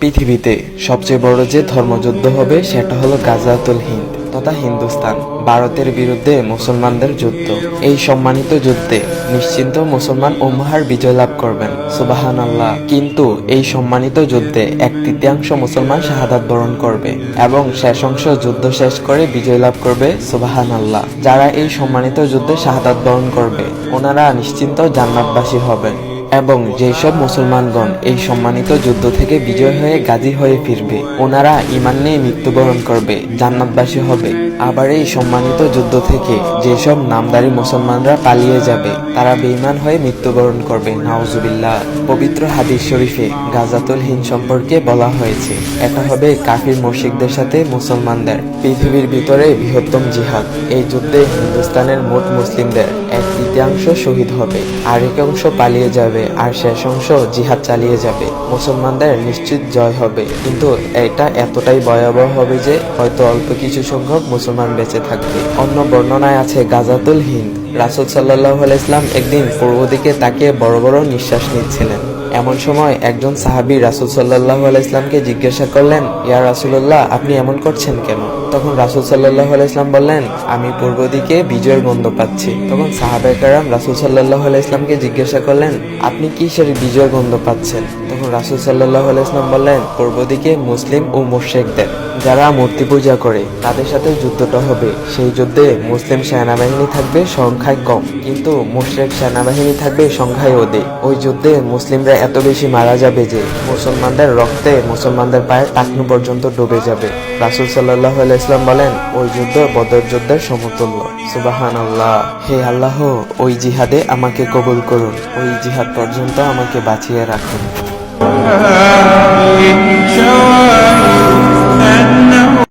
পৃথিবীতে সবচেয়ে বড় যে ধর্মযুদ্ধ হবে সেটা হলো গাজাতুল হিন্দ তথা হিন্দুস্তান, ভারতের বিরুদ্ধে মুসলমানদের যুদ্ধ। এই সম্মানিত যুদ্ধে নিশ্চিন্ত মুসলমান উম্মাহার বিজয় লাভ করবেন। সুবাহান আল্লাহ কিন্তু এই সম্মানিত যুদ্ধে এক তৃতীয়াংশ মুসলমান শাহাদাত বরণ করবে এবং শেষ অংশ যুদ্ধ শেষ করে বিজয় লাভ করবে সুবাহান আল্লাহ যারা এই সম্মানিত যুদ্ধে শাহাদাত বরণ করবে, ওনারা নিশ্চিন্ত জান্নাতবাসী হবেন। এবং যেসব মুসলমানগণ এই সম্মানিত যুদ্ধ থেকে বিজয় হয়ে গাজী হয়ে ফিরবে, ওনারা ইমান নিয়ে মৃত্যুবরণ করবে, জান্নাতবাসী হবে। আবার এই সম্মানিত যুদ্ধ থেকে যেসব নামদারি মুসলমানরা পালিয়ে যাবে, তারা বেঈমান হয়ে মৃত্যুবরণ করবে। নাউজুবিল্লাহ। পবিত্র হাদিস শরীফে গাজাতুল হিন্দ সম্পর্কে বলা হয়েছে, এটা হবে কাফির মুশরিকদের সাথে মুসলমানদের, পৃথিবীর ভিতরে বৃহত্তম জিহাদ। এই যুদ্ধে হিন্দুস্তানের মোট মুসলিমদের এক তৃতীয়াংশ শহীদ হবে আর এক অংশ পালিয়ে যাবে। আর শেষ অংশ জিহাদ চালিয়ে যাবে। মুসলমানদের নিশ্চিত জয় হবে। কিন্তু এটা এতটাই ভয়াবহ হবে যে হয়তো অল্প কিছু সংখ্যক মুসলমান বেঁচে থাকবে। অন্য বর্ণনায় আছে গাজাতুল হিন্দ। রাসুল সাল্লাহ ইসলাম একদিন পূর্ব দিকে তাকিয়ে বড় বড় নিঃশ্বাস নিচ্ছিলেন। এমন সময় একজন সাহাবী রাসুল সাল্লাহ ইসলামকে জিজ্ঞাসা করলেন, ইয়া রাসুল্লাহ আপনি এমন করছেন কেন? তখন রাসুল সাল্লাহ ইসলাম বললেন, আমি পূর্ব দিকে বিজয়ের গন্ধ পাচ্ছি। তখন সাহাবে কারাম রাসুল সাল্লাহ ইসলামকে জিজ্ঞাসা করলেন, আপনি কিসের বিজয়ের গন্ধ পাচ্ছেন? তখন রাসুল সাল্লাহ ইসলাম বললেন, পূর্ব দিকে মুসলিম ও মুর্শেকদের যারা মূর্তি পূজা করে, তাদের সাথে যুদ্ধটা হবে। সেই যুদ্ধে মুসলিম সেনাবাহিনী থাকবে সংখ্যায় কম, কিন্তু মুশরিক সেনাবাহিনী থাকবে সংখ্যায় অধিক। ওই যুদ্ধে মুসলিমরা এত বেশি মারা যাবে যে মুসলমানদের রক্তে মুসলমানদের পায়ে টাকনু পর্যন্ত ডুবে যাবে। রাসুল সাল্লাহ ইসলাম বলেন, ওই যুদ্ধ বদর যুদ্ধের সমতুল্য। সুবাহান আল্লাহ হে আল্লাহ, ওই জিহাদে আমাকে কবুল করুন। ওই জিহাদ পর্যন্ত আমাকে বাঁচিয়ে রাখুন।